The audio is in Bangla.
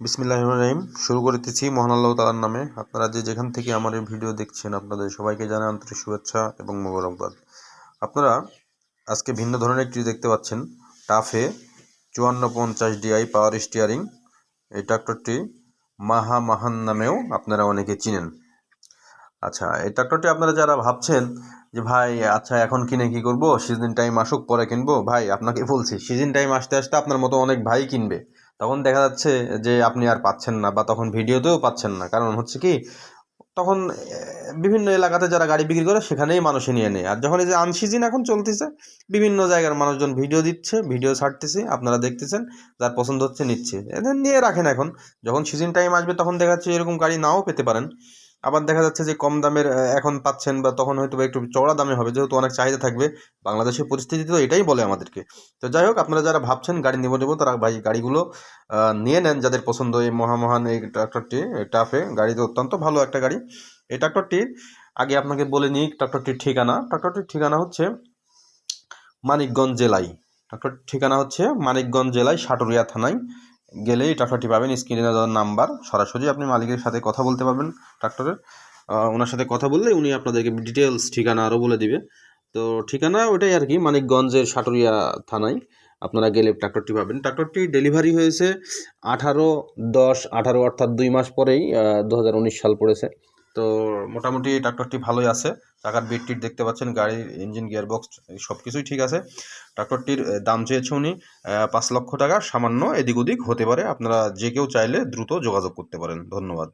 বিসমিল্লাহ রহিম। শুরু করতেছি মহান আল্লাহ তালার নামে। আপনারা যে যেখান থেকে আমার এই ভিডিও দেখছেন, আপনাদের সবাইকে জানাই আন্তরিক শুভেচ্ছা এবং মোবারকবাদ। আপনারা আজকে ভিন্ন ধরনের একটি দেখতে পাচ্ছেন। টাফে চুয়ান্ন পঞ্চাশ ডিআই পাওয়ার স্টিয়ারিং। এই ট্রাক্টরটি মাহা মাহান নামেও আপনারা অনেকে চিনেন। আচ্ছা এই ট্রাক্টরটি আপনারা যারা ভাবছেন যে, ভাই আচ্ছা এখন কিনে কি করব? সিজন টাইম আসুক, পরে কিনবো? ভাই, আপনাকে বলছি, সিজন টাইম আসতে আসতে আপনার মতো অনেক ভাই কিনবে। তখন দেখা যাচ্ছে যে আপনি আর পাচ্ছেন না বা তখন ভিডিওতেও পাচ্ছেন না। কারণ হচ্ছে কি, তখন বিভিন্ন এলাকাতে যারা গাড়ি বিক্রি করে সেখানেই মানুষে নিয়ে নেয়। আর যখন এই যে আনসিজিন এখন চলতেছে, বিভিন্ন জায়গার মানুষজন ভিডিও দিচ্ছে, ভিডিও ছাড়তেছে, আপনারা দেখতেছেন, যার পছন্দ হচ্ছে নিচ্ছে। এদের নিয়ে রাখেন এখন। যখন সিজন টাইম আসবে তখন দেখা যাচ্ছে এরকম গাড়ি নাও পেতে পারেন। আবার দেখা যাচ্ছে যে কম দামের এখন পাচ্ছেন বা তখন হয়তো একটু চড়া দামে হবে, যেহেতু অনেক চাহিদা থাকবে। বাংলাদেশের পরিস্থিতি তো এটাই বলে আমাদেরকে। তো যাই হোক, আপনারা যারা ভাবছেন গাড়ি নেব নেব, তারা ভাই গাড়িগুলো নিয়ে নেন। যাদের পছন্দ এই মহামহান এই ট্রাক্টরটি টাফে গাড়িতে অত্যন্ত ভালো একটা গাড়ি। এই ট্রাক্টরটির আগে আপনাকে বলে নিই, ট্রাক্টরটির ঠিকানা। ট্রাক্টরটির ঠিকানা হচ্ছে মানিকগঞ্জ জেলায়। ট্রাক্টরটির ঠিকানা হচ্ছে মানিকগঞ্জ জেলায় সাটুরিয়া থানায়। গেলেই ট্রাক্টরটি পাবেন, স্ক্রিনে দেওয়া নাম্বার, সরাসরি আপনি মালিকের সাথে কথা বলতে পারবেন ট্রাক্টরের। ওনার সাথে কথা বললে উনি আপনাদেরকে ডিটেলস ঠিকানা আরও বলে দিবে। তো ঠিকানা ওটাই আর কি, মানিকগঞ্জের সাটুরিয়া থানায় আপনারা গেলে ট্রাক্টরটি পাবেন। ট্রাক্টরটি ডেলিভারি হয়েছে আঠারো দশ আঠারো অর্থাৎ দুই মাস পরেই দু হাজার উনিশ সাল পড়েছে। তো মোটামুটি ট্রাক্টরটি ভালোই আছে। টাকার বিটটিট দেখতে পাচ্ছেন, গাড়ির ইঞ্জিন গিয়ারবক্স সব কিছুই ঠিক আছে। ট্রাক্টরটির দাম চেয়েছে উনি পাঁচ লক্ষ টাকা। সামান্য এদিক ওদিক হতে পারে। আপনারা যে কেউ চাইলে দ্রুত যোগাযোগ করতে পারেন। ধন্যবাদ।